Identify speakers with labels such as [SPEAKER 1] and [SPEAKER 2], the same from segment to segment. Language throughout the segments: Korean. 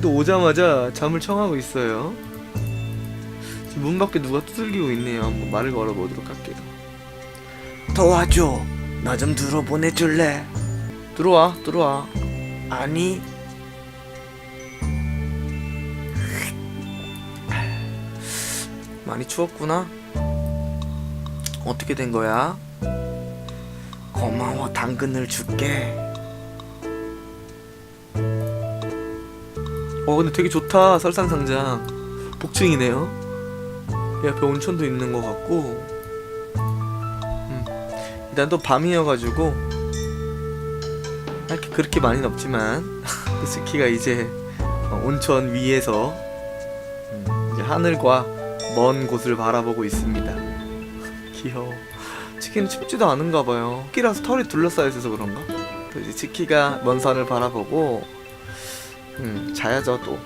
[SPEAKER 1] 또 오자마자 잠을 청하고 있어요. 문 밖에 누가 두들기고 있네요. 한번 말을 걸어보도록 할게요.
[SPEAKER 2] 도와줘. 나 좀 들어보내줄래?
[SPEAKER 1] 들어와, 들어와.
[SPEAKER 2] 아니,
[SPEAKER 1] 많이 추웠구나. 어떻게 된 거야?
[SPEAKER 2] 고마워. 당근을 줄게.
[SPEAKER 1] 어, 근데 되게 좋다. 설상상장. 복층이네요. 이 앞에 온천도 있는 것 같고. 음, 일단 또 밤이어가지고 이렇게 그렇게 많이는 없지만 또 스키가 이제 어, 온천 위에서 음, 이제 하늘과 먼 곳을 바라보고 있습니다. 귀여워. 치키는 춥지도 않은가 봐요. 스키라서 털이 둘러싸여 있어서 그런가? 또 이제 치키가 먼 산을 바라보고 음, 자야죠 또.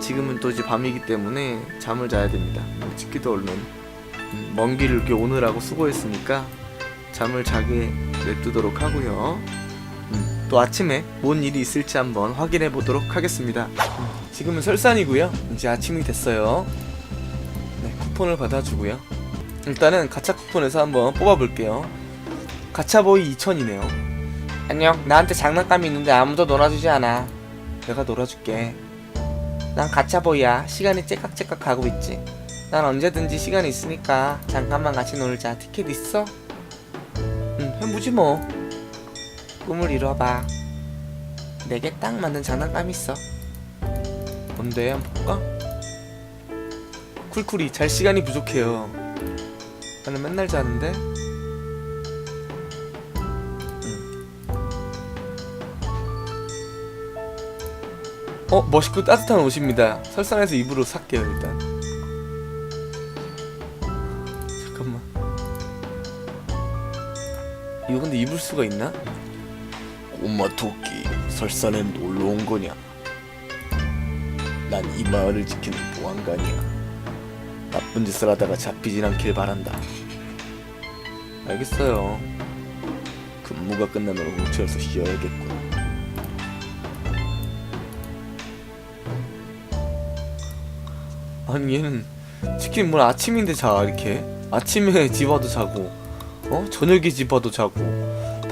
[SPEAKER 1] 지금은 또 이제 밤이기 때문에 잠을 자야 됩니다. 치키도 얼른 음, 먼 길을 이렇게 오느라고 수고했으니까 잠을 자게 냅두도록 하고요. 음, 또 아침에 뭔 일이 있을지 한번 확인해 보도록 하겠습니다. 음, 지금은 설산이고요. 이제 아침이 됐어요. 네, 쿠폰을 받아주고요. 일단은 가차 쿠폰에서 한번 뽑아볼게요. 가차보이 2000이네요.
[SPEAKER 2] 안녕. 나한테 장난감이 있는데 아무도 놀아주지 않아.
[SPEAKER 1] 내가 놀아줄게.
[SPEAKER 2] 난 가차보이야. 시간이 째깍째깍 가고 있지. 난 언제든지 시간이 있으니까 잠깐만 같이 놀자. 티켓 있어?
[SPEAKER 1] 응, 해보지 뭐.
[SPEAKER 2] 꿈을 이뤄봐. 내게 딱 맞는 장난감 있어.
[SPEAKER 1] 뭔데? 한번 볼까? 쿨쿨이 잘 시간이 부족해요. 나는 맨날 자는데. 어 멋있고 따뜻한 옷입니다. 설산에서 입으로 살게요 일단. 잠깐만. 이거 근데 입을 수가 있나?
[SPEAKER 3] 꼬마 토끼 설산에 놀러 온 거냐? 난 이 마을을 지키는 보안관이야. 나쁜 짓을 하다가 잡히진 않길 바란다.
[SPEAKER 1] 알겠어요.
[SPEAKER 3] 근무가 끝나면 호텔에서 쉬어야겠군.
[SPEAKER 1] 아니 얘는 치킨 뭘 아침인데 자 이렇게 아침에 집 와도 자고 어 저녁에 집 와도 자고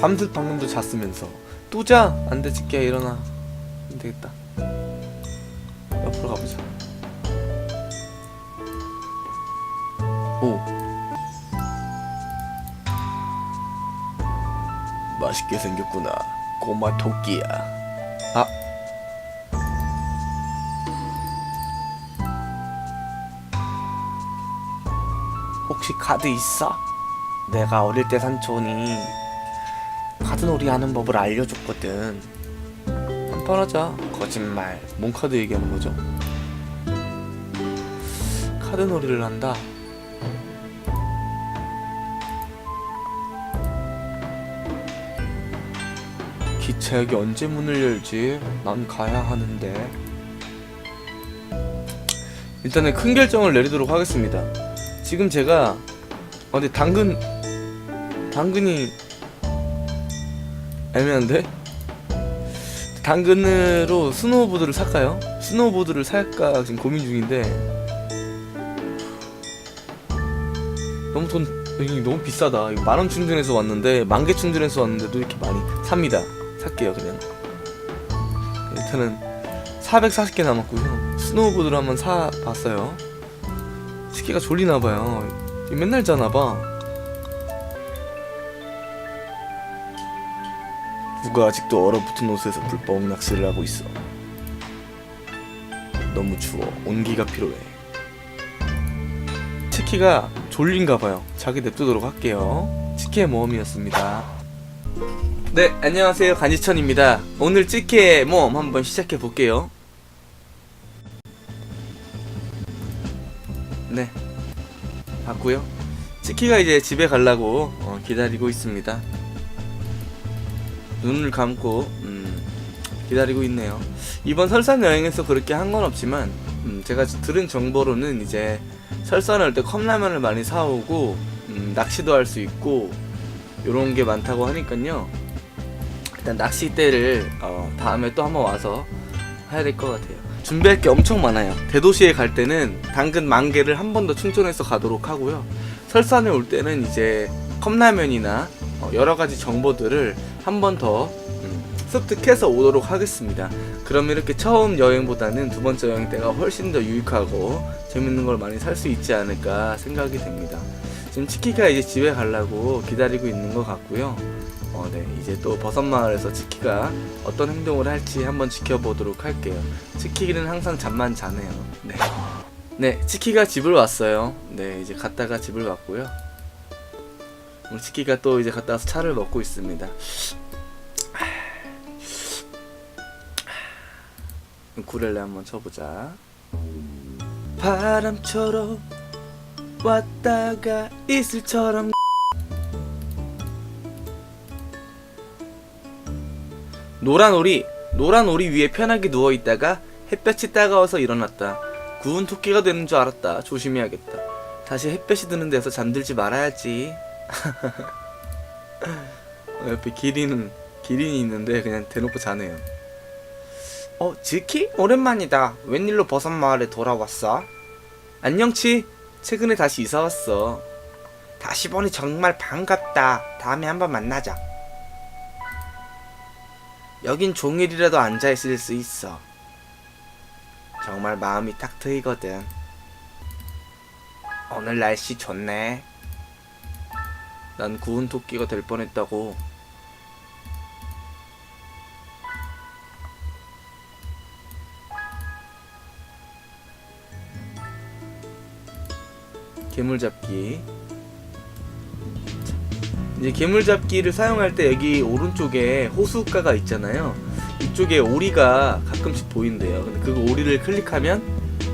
[SPEAKER 1] 밤새 방금도 잤으면서 또 자? 안돼 치키야 일어나 안 되겠다 옆으로 가보자 오
[SPEAKER 3] 맛있게 생겼구나. 꼬마 토끼야.
[SPEAKER 1] 아.
[SPEAKER 2] 혹시 카드 있어? 내가 어릴 때 산촌이 카드놀이 하는 법을 알려줬거든.
[SPEAKER 1] 한판 하자
[SPEAKER 2] 거짓말.
[SPEAKER 1] 뭔 카드 얘기하는 거죠? 카드 놀이를 한다 기차역이 언제 문을 열지? 난 가야 하는데 일단은 큰 결정을 내리도록 하겠습니다 지금 제가 어 근데 당근 당근이 애매한데? 당근으로 스노우보드를 살까요? 스노우보드를 살까 지금 고민 중인데 너무 돈 여기 너무 비싸다. 만원 충전해서 왔는데 만 개 충전해서 왔는데도 이렇게 많이 삽니다. 살게요 그냥. 일단은 440개 남았고요. 스노우보드를 한번 사봤어요. 스키가 졸리나봐요. 맨날 자나봐.
[SPEAKER 3] 누가 아직도 얼어붙은 옷에서 불법 낚시를 하고 있어. 너무 추워. 온기가 필요해.
[SPEAKER 1] 치키가 졸린가 봐요. 자기 냅두도록 할게요. 치키의 모험이었습니다. 네, 안녕하세요. 간지천입니다. 오늘 치키의 모험 한번 시작해 볼게요. 네, 봤고요. 치키가 이제 집에 가려고 어, 기다리고 있습니다. 눈을 감고 음, 기다리고 있네요. 이번 설산 여행에서 그렇게 한 건 없지만 음, 제가 들은 정보로는 이제 설산을 때 컵라면을 많이 사오고 음, 낚시도 할 수 있고 요런 게 많다고 하니까요 일단 낚싯대를 어, 다음에 또 한번 와서 해야 될 것 같아요. 준비할 게 엄청 많아요. 대도시에 갈 때는 당근 만 개를 한 번 더 충전해서 가도록 하고요. 설산에 올 때는 이제 컵라면이나 어, 여러 가지 정보들을 한 번더 음, 습득해서 오도록 하겠습니다. 그럼 이렇게 처음 여행보다는 두 번째 여행 때가 훨씬 더 유익하고 재밌는 걸 많이 살 수 있지 않을까 생각이 됩니다. 지금 치키가 이제 집에 가려고 기다리고 있는 것 같고요. 어, 네, 이제 또 버섯마을에서 치키가 어떤 행동을 할지 한번 지켜보도록 할게요. 치키는 항상 잠만 자네요. 네. 네, 치키가 집을 왔어요. 네, 이제 갔다가 집을 왔고요. 치키가 또 이제 갔다 와서 차를 먹고 있습니다. 구렐레 한번 쳐보자. 바람처럼 왔다가 이슬처럼 노란 오리 노란 오리 위에 편하게 누워 있다가 햇볕이 따가워서 일어났다. 구운 토끼가 되는 줄 알았다. 조심해야겠다. 다시 햇볕이 드는 데서 잠들지 말아야지. 어, 옆에 기린은 기린이 있는데 그냥 대놓고 자네요. 어, 지키? 오랜만이다. 웬일로 버섯 마을에 돌아왔어? 안녕 치. 최근에 다시 이사 왔어. 다시 보니 정말 반갑다. 다음에 한번 만나자. 여긴 종일이라도 앉아 있을 수 있어. 정말 마음이 탁 트이거든. 오늘 날씨 좋네. 난 구운 토끼가 될 뻔했다고. 괴물 잡기. 이제 괴물 잡기를 사용할 때 여기 오른쪽에 호수가가 있잖아요. 이쪽에 오리가 가끔씩 보인대요. 근데 그 오리를 클릭하면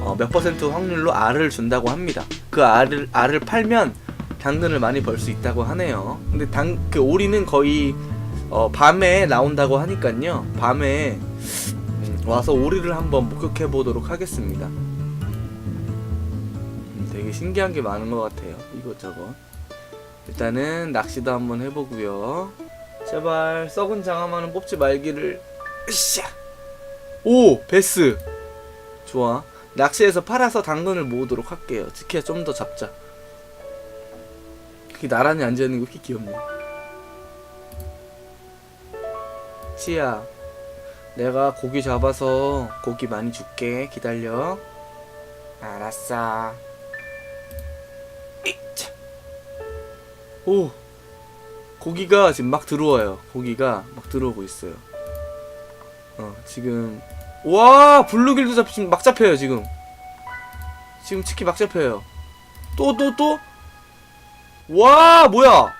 [SPEAKER 1] 어, 몇 퍼센트 확률로 알을 준다고 합니다. 그 알을 알을 팔면 당근을 많이 벌 수 있다고 하네요. 근데 당 그 오리는 거의 어, 밤에 나온다고 하니까요. 밤에 음, 와서 오리를 한번 목격해 보도록 하겠습니다. 음, 되게 신기한 게 많은 것 같아요. 이것저것. 일단은 낚시도 한번 해보고요. 제발 썩은 장아만은 뽑지 말기를. 으쌰. 오 베스. 좋아. 낚시해서 팔아서 당근을 모으도록 할게요. 지키야 좀더 잡자. 그게 나란히 앉아 있는 거 그렇게 귀엽네. 시야, 내가 고기 잡아서 고기 많이 줄게. 기다려. 알았어. 이차. 오 고기가 지금 막 들어와요. 고기가 막 들어오고 있어요. 어 지금 와 블루길도 잡 지금 막 잡혀요 지금. 지금 치키 막 잡혀요. 또 또 또? 와 뭐야